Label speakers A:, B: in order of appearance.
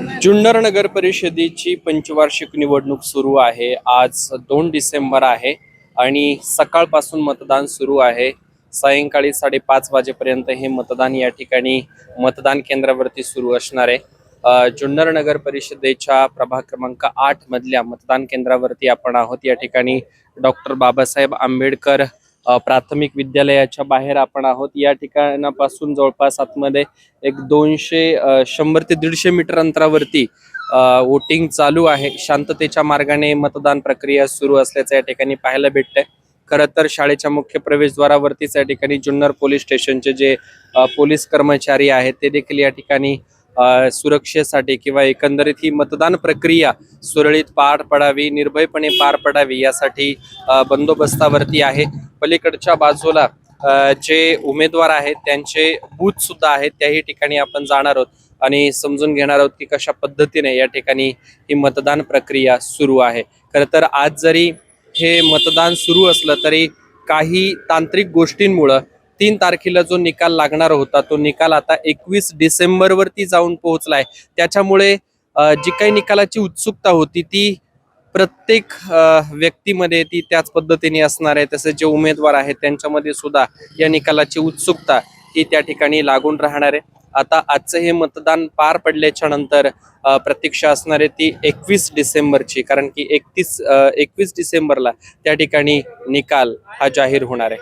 A: जुन्नर नगर परिषदेची पंचवार्षिक निवडणूक सुरू आहे. आज दोन डिसेंबर आहे आणि सकाळपासून मतदान सुरू आहे. सायंकाळी साडेपाच वाजेपर्यंत हे मतदान या ठिकाणी मतदान केंद्रावरती सुरू असणार आहे. जुन्नर नगर परिषदेच्या प्रभाग क्रमांक आठ मधल्या मतदान केंद्रावरती आपण आहोत. या ठिकाणी डॉक्टर बाबासाहेब आंबेडकर प्राथमिक विद्यालयाच्या बाहेर आपण आहोत. या ठिकाणापासून जवळपास आतमध्ये एक दोनशे शंभर ते दीडशे मीटर अंतरावरती वोटिंग चालू आहे. शांततेच्या मार्गाने मतदान प्रक्रिया सुरू असल्याचं या ठिकाणी पाहायला भेटतंय. खरं तर शाळेच्या मुख्य प्रवेशद्वारावरतीच या ठिकाणी जुन्नर पोलीस स्टेशनचे जे पोलीस कर्मचारी आहेत ते देखील या ठिकाणी सुरक्षेसाठी किंवा एकंदरीत ही मतदान प्रक्रिया सुरळीत पार पडावी निर्भयपणे पार पडावी यासाठी बंदोबस्तावरती आहे. पलीकडच्या बाजूला जे उमेदवार आहेत त्यांचे बूथ सुद्धा आहेत त्याही ठिकाणी आपण जाणार आहोत आणि समजून घेणार आहोत की कशा पद्धतीने या ठिकाणी ही मतदान प्रक्रिया सुरू आहे. खरं तर आज जरी हे मतदान सुरू असलं तरी काही तांत्रिक गोष्टींमुळं तीन तारखेला जो निकाल लागणार होता तो निकाल आता एकवीस डिसेंबरवरती जाऊन पोहोचला आहे त्याच्यामुळे जी काही निकालाची उत्सुकता होती ती प्रत्येक व्यक्तीमध्ये ती त्याच पद्धतीने असणार आहे. तसेच जे उमेदवार आहेत त्यांच्यामध्ये सुद्धा या निकालाची उत्सुकता ही त्या ठिकाणी लागून राहणार आहे. आता आजचं हे मतदान पार पडल्याच्या नंतर प्रतीक्षा असणार आहे ती एकवीस डिसेंबरची. कारण की एकतीस एकवीस डिसेंबरला त्या ठिकाणी निकाल हा जाहीर होणार आहे.